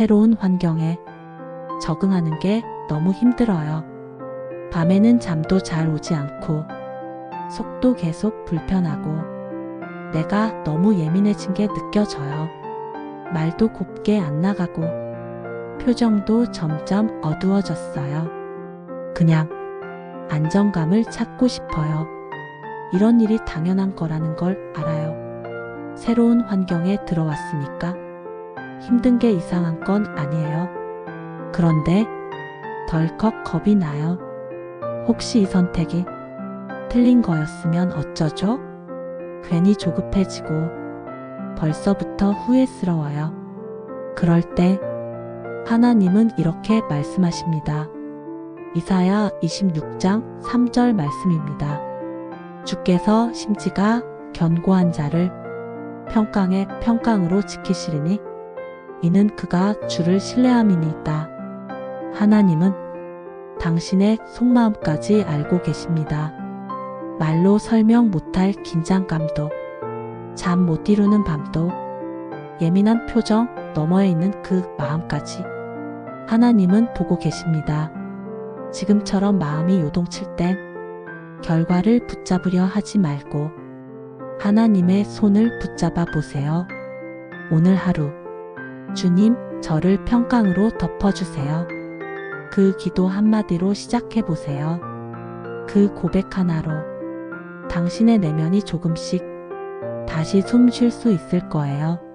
새로운 환경에 적응하는 게 너무 힘들어요. 밤에는 잠도 잘 오지 않고 속도 계속 불편하고 내가 너무 예민해진 게 느껴져요. 말도 곱게 안 나가고 표정도 점점 어두워졌어요. 그냥 안정감을 찾고 싶어요. 이런 일이 당연한 거라는 걸 알아요. 새로운 환경에 들어왔으니까 힘든 게 이상한 건 아니에요. 그런데 덜컥 겁이 나요. 혹시 이 선택이 틀린 거였으면 어쩌죠? 괜히 조급해지고 벌써부터 후회스러워요. 그럴 때 하나님은 이렇게 말씀하십니다. 이사야 26장 3절 말씀입니다. 주께서 심지가 견고한 자를 평강의 평강으로 지키시리니 이는 그가 주를 신뢰함이니이다. 하나님은 당신의 속마음까지 알고 계십니다. 말로 설명 못할 긴장감도, 잠 못 이루는 밤도, 예민한 표정 너머에 있는 그 마음까지 하나님은 보고 계십니다. 지금처럼 마음이 요동칠 땐 결과를 붙잡으려 하지 말고 하나님의 손을 붙잡아 보세요. 오늘 하루 주님 저를 평강으로 덮어주세요. 그 기도 한마디로 시작해 보세요. 그 고백 하나로 당신의 내면이 조금씩 다시 숨 쉴 수 있을 거예요.